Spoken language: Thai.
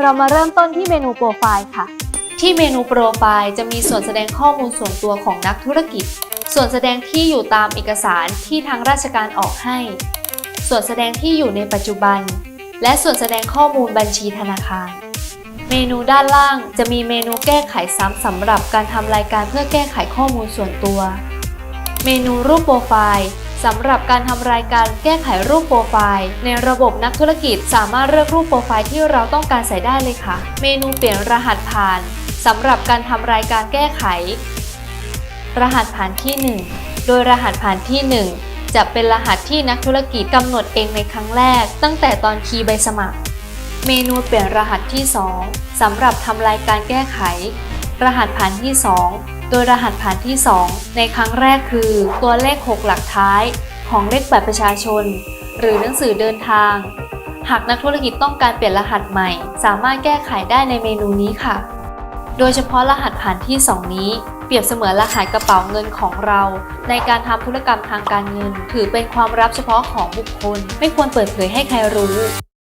เรามาเริ่มต้นที่เมนูโปรไฟล์ค่ะ ที่เมนูโปรไฟล์จะมีส่วนแสดงข้อมูลส่วนตัวของนักธุรกิจ ส่วนแสดงที่อยู่ตามเอกสารที่ทางราชการออกให้ ส่วนแสดงที่อยู่ในปัจจุบัน และส่วนแสดงข้อมูลบัญชีธนาคาร เมนูด้านล่างจะมีเมนูแก้ไขซ้ำสำหรับการทำรายการเพื่อแก้ไขข้อมูลส่วนตัว เมนูรูปโปรไฟล์ สำหรับการทำรายการแก้ไขรูปโปรไฟล์ ในระบบนักธุรกิจสามารถเลือกรูปโปรไฟล์ที่เราต้องการใส่ได้เลยค่ะ เมนูเปลี่ยนรหัสผ่านสำหรับการทำรายการแก้ไข รหัสผ่านที่ 1 โดยรหัสผ่านที่ 1 จะเป็นรหัสที่นักธุรกิจกำหนดเองในครั้งแรก ตั้งแต่ตอนคีย์ใบสมัคร เมนูเปลี่ยนรหัสที่ 2สำหรับทำรายการแก้ไข รหัสผ่านที่ 2 โดยรหัสผ่านที่ 2 ในครั้งแรกคือ ตัวเลข 6 หลักท้ายของเลขบัตรประชาชน หรือหนังสือเดินทาง หากนักธุรกิจต้องการเปลี่ยนรหัสใหม่ สามารถแก้ไขได้ในเมนูนี้ค่ะ โดยเฉพาะรหัสผ่านที่ 2 นี้ เปรียบเสมือนรหัสกระเป๋าเงินของเรา ในการทำธุรกรรมทางการเงิน ถือเป็นความลับเฉพาะของบุคคล ไม่ควรเปิดเผยให้ใครรู้